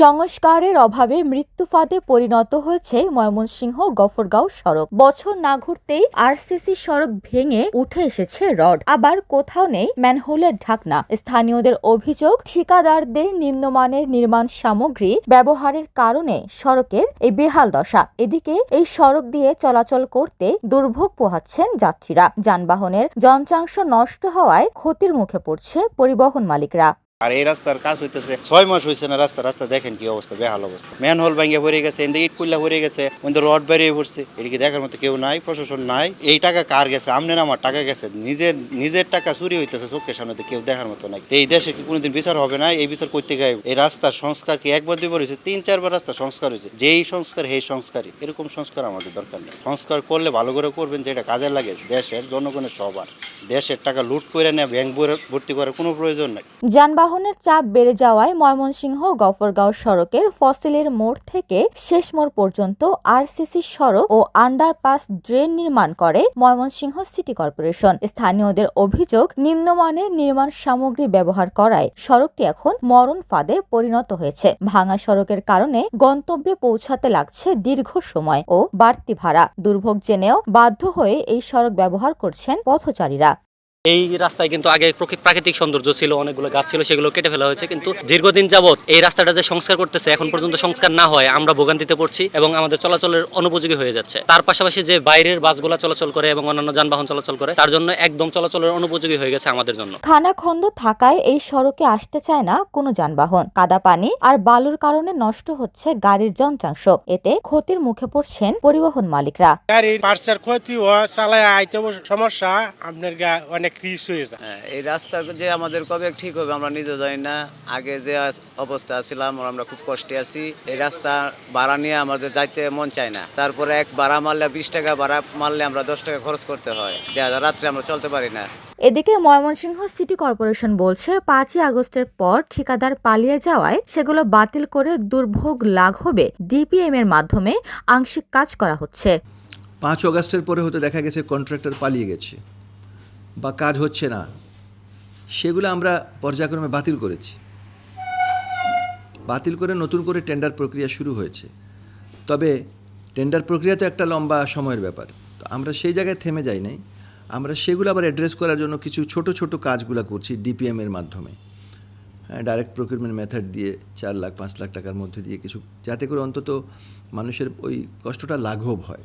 সংস্কারের অভাবে মৃত্যু ফাঁদে পরিণত হয়েছে ময়মনসিংহ গফরগাঁও সড়ক। বছর না ঘুরতেই আরসিসি সড়ক ভেঙে উঠে এসেছে রড। আবার কোথাও নেই ম্যানহোলের ঢাকনা। স্থানীয়দের অভিযোগ, ঠিকাদারদের নিম্নমানের নির্মাণ সামগ্রী ব্যবহারের কারণে সড়কের এই বেহাল দশা। এদিকে এই সড়ক দিয়ে চলাচল করতে দুর্ভোগ পোহাচ্ছেন যাত্রীরা। যানবাহনের যন্ত্রাংশ নষ্ট হওয়ায় ক্ষতির মুখে পড়ছে পরিবহন মালিকরা। আর এই রাস্তার কাজ হইতেছে, ছয় মাস হয়েছে না রাস্তা রাস্তা দেখেন কি অবস্থা, বেহাল অবস্থা। ম্যান হোল ভাঙ্গে পড়ে গেছে, এদিকে ইট কুল্লা পড়ে গেছে ওদের রড বেরিয়ে পড়ছে, এদিকে দেখার মতো কেউ নাই, প্রশাসন নাই। এই টাকা কার গেছে? আমনের আমার টাকা গেছে, নিজের নিজের টাকা চুরি হইতেছে চোখের সামনে কেউ দেখার মতো নাই। এই দেশে কি কোনোদিন বিচার হবে না? এই বিচার করতে গায়ে এই রাস্তার সংস্কার কি একবার দুইবার হয়েছে তিন, চারবার রাস্তা সংস্কার হয়েছে যেই সংস্কার, সেই সংস্কারই। এরকম সংস্কার আমাদের দরকার নেই। সংস্কার করলে ভালো করে করবেন, যেটা কাজে লাগে, দেশের জনগণের সবার। দেশের টাকা লুট করে নেয় ব্যাংক ভর্তি করার কোনো প্রয়োজন নাই। যানবাহনের চাপ বেড়ে যাওয়ায় ময়মনসিংহ গফরগাঁও সড়কের ফসিলের মোড় থেকে শেষ মোড় পর্যন্ত আরসিসি সড়ক ও আন্ডারপাস ড্রেন নির্মাণ করে ময়মনসিংহ সিটি কর্পোরেশন। স্থানীয়দের অভিযোগ, নিম্নমানের নির্মাণ সামগ্রী ব্যবহার করায় সড়কটি এখন মরণ ফাঁদে পরিণত হয়েছে। ভাঙা সড়কের কারণে গন্তব্যে পৌঁছাতে লাগছে দীর্ঘ সময় ও বাড়তি ভাড়া। দুর্ভোগ জেনেও বাধ্য হয়ে এই সড়ক ব্যবহার করছেন পথচারীরা। এই রাস্তায় কিন্তু আগে প্রকৃ- প্রাকৃতিক সৌন্দর্য ছিল অনেকগুলো গাছ ছিল সেগুলো কেটে ফেলা হয়েছে। কিন্তু দীর্ঘদিন যাবত এই রাস্তাটা যে সংস্কার করতেছে এখন পর্যন্ত সংস্কার না হয় আমরা ভোগান্তিতে পড়ছি এবং আমাদের চলাচলের অনুপযোগী হয়ে যাচ্ছে। তার পাশাপাশি যে বাইরের বাসগুলো চলাচল করে এবং অন্যান্য যানবাহন চলাচল করে তার জন্য একদম চলাচলের অনুপযোগী হয়ে গেছে আমাদের জন্য। খানাখন্দ থাকায় এই সড়কে আসতে চায় না কোনো যানবাহন। কাদা পানি আর বালুর কারণে নষ্ট হচ্ছে গাড়ির যন্ত্রাংশ। এতে ক্ষতির মুখে পড়ছেন পরিবহন মালিকরা। গাড়ির পার্চার ক্ষতি হওয়া চালায় আইতে সমস্যা। আপনার গা অনেক রিস হয়ে যায়। হ্যাঁ, এই রাস্তা যে আমাদের কবে ঠিক হবে আমরা নিজে জানি না। আগে যে অবস্থা ছিলাম আমরা খুব কষ্টে আছি। এই রাস্তা ভাড়া নিয়ে আমাদের যাইতে মন চায় না। তারপরে এক ভাড়া মারলে বিশ টাকা ভাড়া মারলে আমরা দশ টাকা খরচ করতে হয়। দেখা যায় রাত্রে আমরা চলতে পারি না। এদিকে ময়মনসিংহ সিটি কর্পোরেশন বলছে পাঁচই আগস্টের পর ঠিকাদার পালিয়ে যাওয়ায় সেগুলো বাতিল করে দুর্ভোগ লাঘবে ডিপিএম এর মাধ্যমে আংশিক কাজ করা হচ্ছে। পাঁচ অগাস্টের পরে হয়তো দেখা গেছে কন্ট্রাক্টর পালিয়ে গেছে। বা কাজ হচ্ছে না, সেগুলো আমরা পর্যায়ক্রমে বাতিল করেছি। বাতিল করে নতুন করে টেন্ডার প্রক্রিয়া শুরু হয়েছে। তবে টেন্ডার প্রক্রিয়া তো একটা লম্বা সময়ের ব্যাপার। তো আমরা সেই জায়গায় থেমে যাই নাই। আমরা সেগুলো আবার অ্যাড্রেস করার জন্য কিছু ছোট ছোট কাজগুলো করছি ডিপিএমের মাধ্যমে। হ্যাঁ ডাইরেক্ট প্রকিউরমেন্ট মেথড দিয়ে চার লাখ, পাঁচ লাখ টাকার মধ্যে দিয়ে কিছু, যাতে করে অন্তত মানুষের ওই কষ্টটা লাঘব হয়।